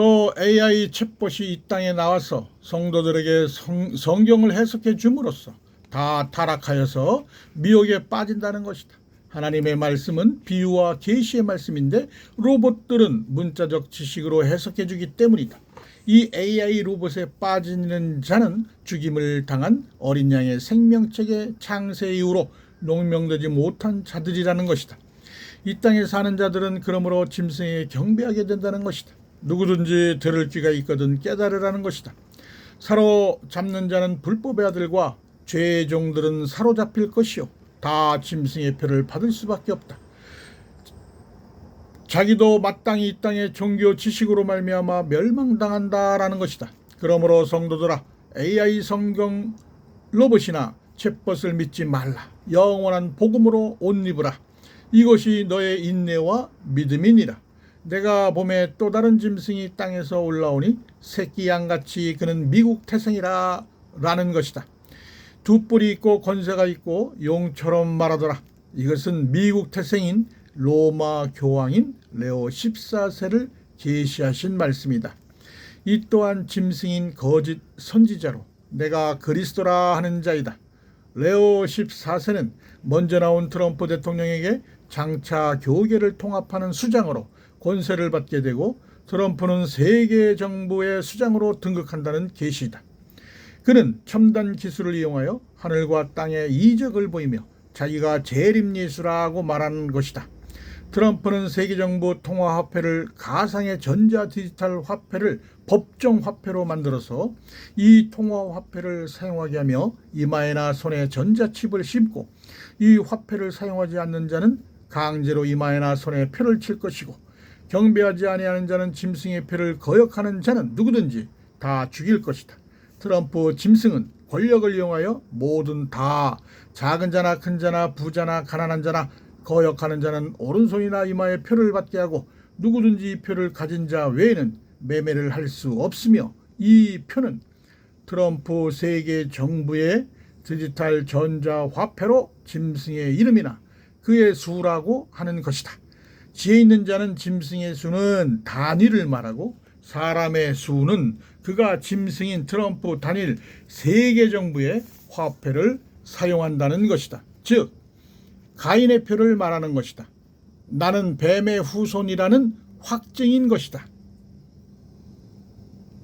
또 AI 챗봇이 이 땅에 나와서 성도들에게 성, 성경을 해석해 줌으로써 다 타락하여서 미혹에 빠진다는 것이다. 하나님의 말씀은 비유와 계시의 말씀인데 로봇들은 문자적 지식으로 해석해 주기 때문이다. 이 AI 로봇에 빠지는 자는 죽임을 당한 어린 양의 생명책의 창세 이후로 농명되지 못한 자들이라는 것이다. 이 땅에 사는 자들은 그러므로 짐승에 경배하게 된다는 것이다. 누구든지 들을 귀가 있거든 깨달으라는 것이다. 사로잡는 자는 불법의 아들과 죄의 종들은 사로잡힐 것이요 다 짐승의 표를 받을 수밖에 없다. 자기도 마땅히 이 땅의 종교 지식으로 말미암아 멸망당한다라는 것이다. 그러므로 성도들아 AI 성경 로봇이나 챗봇을 믿지 말라. 영원한 복음으로 옷 입으라. 이것이 너의 인내와 믿음이니라. 내가 봄에 또 다른 짐승이 땅에서 올라오니 새끼 양같이 그는 미국 태생이라 라는 것이다. 두 뿔이 있고 권세가 있고 용처럼 말하더라. 이것은 미국 태생인 로마 교황인 레오 14세를 계시하신 말씀이다. 이 또한 짐승인 거짓 선지자로 내가 그리스도라 하는 자이다. 레오 14세는 먼저 나온 트럼프 대통령에게 장차 교계를 통합하는 수장으로 권세를 받게 되고 트럼프는 세계 정부의 수장으로 등극한다는 계시다. 그는 첨단 기술을 이용하여 하늘과 땅의 이적을 보이며 자기가 재림예수라고 말하는 것이다. 트럼프는 세계정부 통화화폐를 가상의 전자 디지털 화폐를 법정 화폐로 만들어서 이 통화화폐를 사용하게 하며 이마에나 손에 전자칩을 심고 이 화폐를 사용하지 않는 자는 강제로 이마에나 손에 표를 칠 것이고 경배하지 아니하는 자는 짐승의 표를 거역하는 자는 누구든지 다 죽일 것이다. 트럼프 짐승은 권력을 이용하여 모든 다 작은 자나 큰 자나 부자나 가난한 자나 거역하는 자는 오른손이나 이마에 표를 받게 하고 누구든지 이 표를 가진 자 외에는 매매를 할 수 없으며 이 표는 트럼프 세계 정부의 디지털 전자 화폐로 짐승의 이름이나 그의 수라고 하는 것이다. 지혜 있는 자는 짐승의 수는 단위를 말하고 사람의 수는 그가 짐승인 트럼프 단일 세계 정부의 화폐를 사용한다는 것이다. 즉 가인의 표를 말하는 것이다. 나는 뱀의 후손이라는 확증인 것이다.